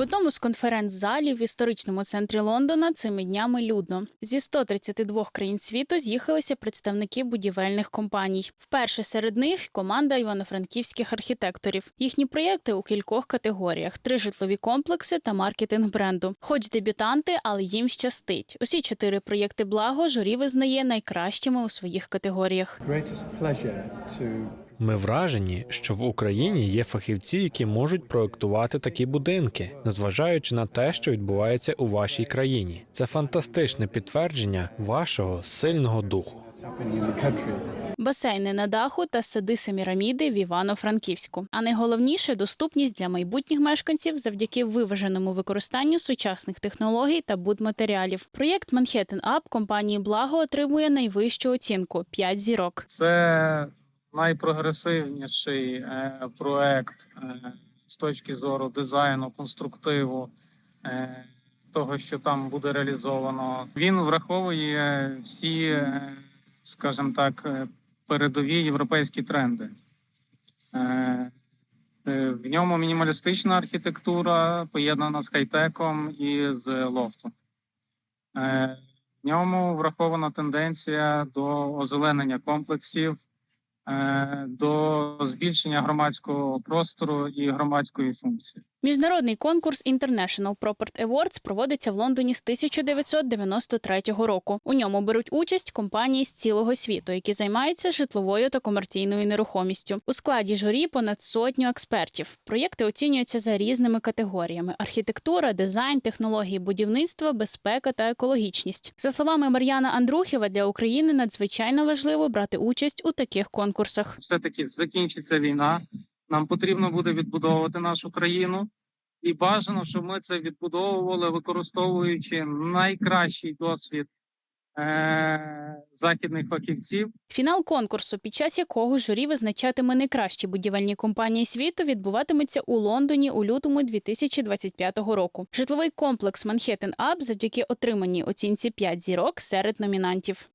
В одному з конференц-залів в історичному центрі Лондона цими днями людно. Зі 132 країн світу з'їхалися представники будівельних компаній. Вперше серед них команда івано-франківських архітекторів. Їхні проєкти у кількох категоріях: три житлові комплекси та маркетинг бренду. Хоч дебютанти, але їм щастить. Усі чотири проєкти благо журі визнає найкращими у своїх категоріях. Ми вражені, що в Україні є фахівці, які можуть проектувати такі будинки, незважаючи на те, що відбувається у вашій країні. Це фантастичне підтвердження вашого сильного духу. Басейни на даху та сади Семіраміди в Івано-Франківську. А найголовніше доступність для майбутніх мешканців завдяки виваженому використанню сучасних технологій та будматеріалів. Проєкт Manhattan Up компанії Благо отримує найвищу оцінку 5 зірок. Це найпрогресивніший е, проект е, з точки зору дизайну, конструктиву е, того, що там буде реалізовано. Він враховує всі, е, скажімо так, е, передові європейські тренди. Е, е, В ньому мінімалістична архітектура поєднана з хай-теком і з лофтом. Е, В ньому врахована тенденція до озеленення комплексів, до збільшення громадського простору і громадської функції. Міжнародний конкурс International Property Awards проводиться в Лондоні з 1993 року. У ньому беруть участь компанії з цілого світу, які займаються житловою та комерційною нерухомістю. У складі журі понад сотню експертів. Проєкти оцінюються за різними категоріями: архітектура, дизайн, технології будівництва, безпека та екологічність. За словами Мар'яна Андрухєва, для України надзвичайно важливо брати участь у таких конкурсах. Все-таки закінчиться війна. Нам потрібно буде відбудовувати нашу країну, і бажано, щоб ми це відбудовували, використовуючи найкращий досвід е- західних фахівців. Фінал конкурсу, під час якого журі визначатиме найкращі будівельні компанії світу, відбуватиметься у Лондоні у лютому 2025 року. Житловий комплекс Manhattan Up завдяки отриманій оцінці 5 зірок серед номінантів.